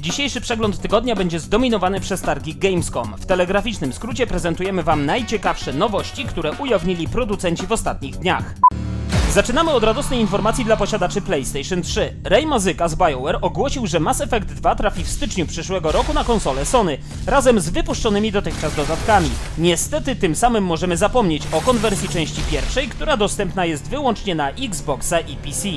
Dzisiejszy przegląd tygodnia będzie zdominowany przez targi Gamescom. W telegraficznym skrócie prezentujemy Wam najciekawsze nowości, które ujawnili producenci w ostatnich dniach. Zaczynamy od radosnej informacji dla posiadaczy PlayStation 3. Ray Mazyka z BioWare ogłosił, że Mass Effect 2 trafi w styczniu przyszłego roku na konsolę Sony, razem z wypuszczonymi dotychczas dodatkami. Niestety tym samym możemy zapomnieć o konwersji części pierwszej, która dostępna jest wyłącznie na Xboxa i PC.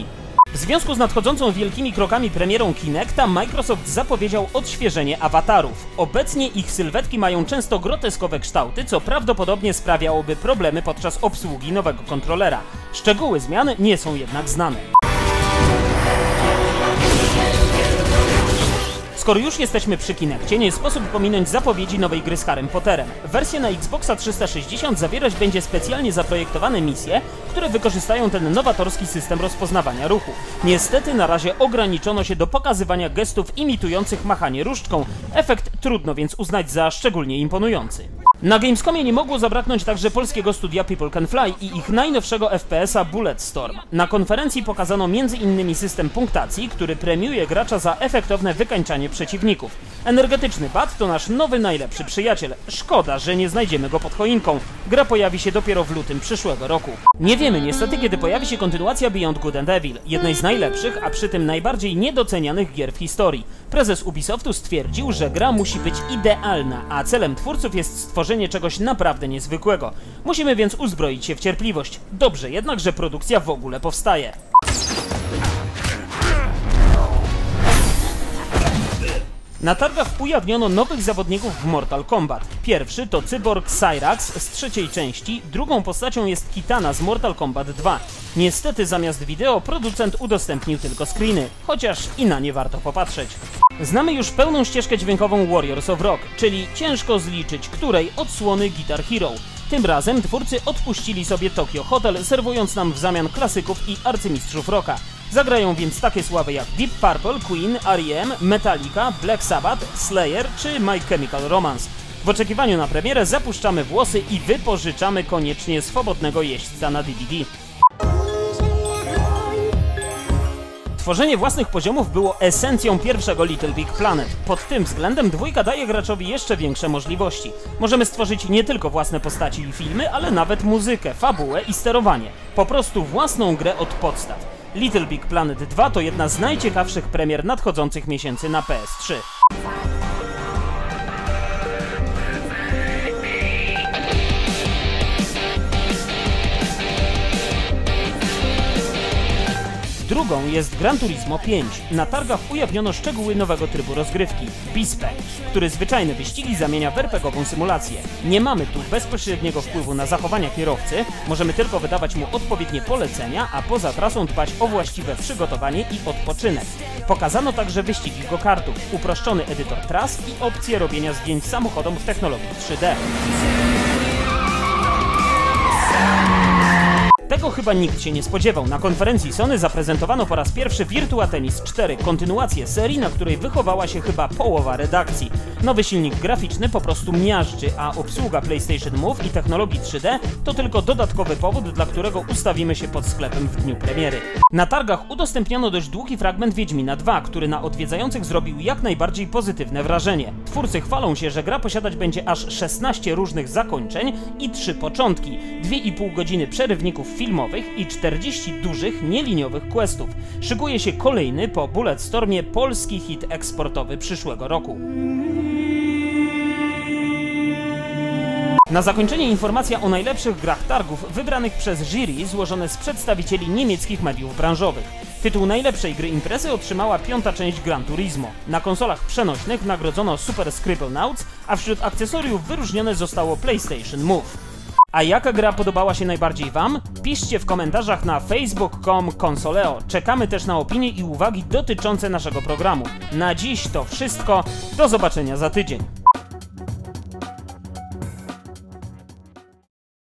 W związku z nadchodzącą wielkimi krokami premierą Kinecta, Microsoft zapowiedział odświeżenie awatarów. Obecnie ich sylwetki mają często groteskowe kształty, co prawdopodobnie sprawiałoby problemy podczas obsługi nowego kontrolera. Szczegóły zmian nie są jednak znane. Skoro już jesteśmy przy Kinectie, nie sposób pominąć zapowiedzi nowej gry z Harrym Potterem. Wersja na Xboxa 360 zawierać będzie specjalnie zaprojektowane misje, które wykorzystają ten nowatorski system rozpoznawania ruchu. Niestety na razie ograniczono się do pokazywania gestów imitujących machanie różdżką, efekt trudno więc uznać za szczególnie imponujący. Na Gamescomie nie mogło zabraknąć także polskiego studia People Can Fly i ich najnowszego FPS-a Bulletstorm. Na konferencji pokazano m.in. system punktacji, który premiuje gracza za efektowne wykańczanie przeciwników. Energetyczny bat to nasz nowy najlepszy przyjaciel. Szkoda, że nie znajdziemy go pod choinką. Gra pojawi się dopiero w lutym przyszłego roku. Nie wiemy niestety, kiedy pojawi się kontynuacja Beyond Good and Evil, jednej z najlepszych, a przy tym najbardziej niedocenianych gier w historii. Prezes Ubisoftu stwierdził, że gra musi być idealna, a celem twórców jest stworzenie czegoś naprawdę niezwykłego. Musimy więc uzbroić się w cierpliwość. Dobrze jednak, że produkcja w ogóle powstaje. Na targach ujawniono nowych zawodników w Mortal Kombat. Pierwszy to cyborg Cyrax z trzeciej części, drugą postacią jest Kitana z Mortal Kombat 2. Niestety zamiast wideo producent udostępnił tylko screeny, chociaż i na nie warto popatrzeć. Znamy już pełną ścieżkę dźwiękową Warriors of Rock, czyli ciężko zliczyć, której odsłony Guitar Hero. Tym razem twórcy odpuścili sobie Tokyo Hotel, serwując nam w zamian klasyków i arcymistrzów rocka. Zagrają więc takie sławy jak Deep Purple, Queen, R.E.M., Metallica, Black Sabbath, Slayer czy My Chemical Romance. W oczekiwaniu na premierę zapuszczamy włosy i wypożyczamy koniecznie swobodnego jeźdźca na DVD. Tworzenie własnych poziomów było esencją pierwszego Little Big Planet. Pod tym względem dwójka daje graczowi jeszcze większe możliwości. Możemy stworzyć nie tylko własne postaci i filmy, ale nawet muzykę, fabułę i sterowanie. Po prostu własną grę od podstaw. Little Big Planet 2 to jedna z najciekawszych premier nadchodzących miesięcy na PS3. Drugą jest Gran Turismo 5. Na targach ujawniono szczegóły nowego trybu rozgrywki Bispe, który zwyczajne wyścigi zamienia w RPGową symulację. Nie mamy tu bezpośredniego wpływu na zachowania kierowcy, możemy tylko wydawać mu odpowiednie polecenia, a poza trasą dbać o właściwe przygotowanie i odpoczynek. Pokazano także wyścigi go-kartów, uproszczony edytor tras i opcję robienia zdjęć samochodom w technologii 3D. Tego chyba nikt się nie spodziewał. Na konferencji Sony zaprezentowano po raz pierwszy Virtua Tennis 4, kontynuację serii, na której wychowała się chyba połowa redakcji. Nowy silnik graficzny po prostu miażdży, a obsługa PlayStation Move i technologii 3D to tylko dodatkowy powód, dla którego ustawimy się pod sklepem w dniu premiery. Na targach udostępniono dość długi fragment Wiedźmina 2, który na odwiedzających zrobił jak najbardziej pozytywne wrażenie. Twórcy chwalą się, że gra posiadać będzie aż 16 różnych zakończeń i 3 początki, 2,5 godziny przerywników filmowych i 40 dużych, nieliniowych questów. Szykuje się kolejny po Bulletstormie polski hit eksportowy przyszłego roku. Na zakończenie informacja o najlepszych grach targów wybranych przez jury złożone z przedstawicieli niemieckich mediów branżowych. Tytuł najlepszej gry imprezy otrzymała piąta część Gran Turismo. Na konsolach przenośnych nagrodzono Super Scribblenauts, a wśród akcesoriów wyróżnione zostało PlayStation Move. A jaka gra podobała się najbardziej Wam? Piszcie w komentarzach na facebook.com konsoleo. Czekamy też na opinie i uwagi dotyczące naszego programu. Na dziś to wszystko. Do zobaczenia za tydzień.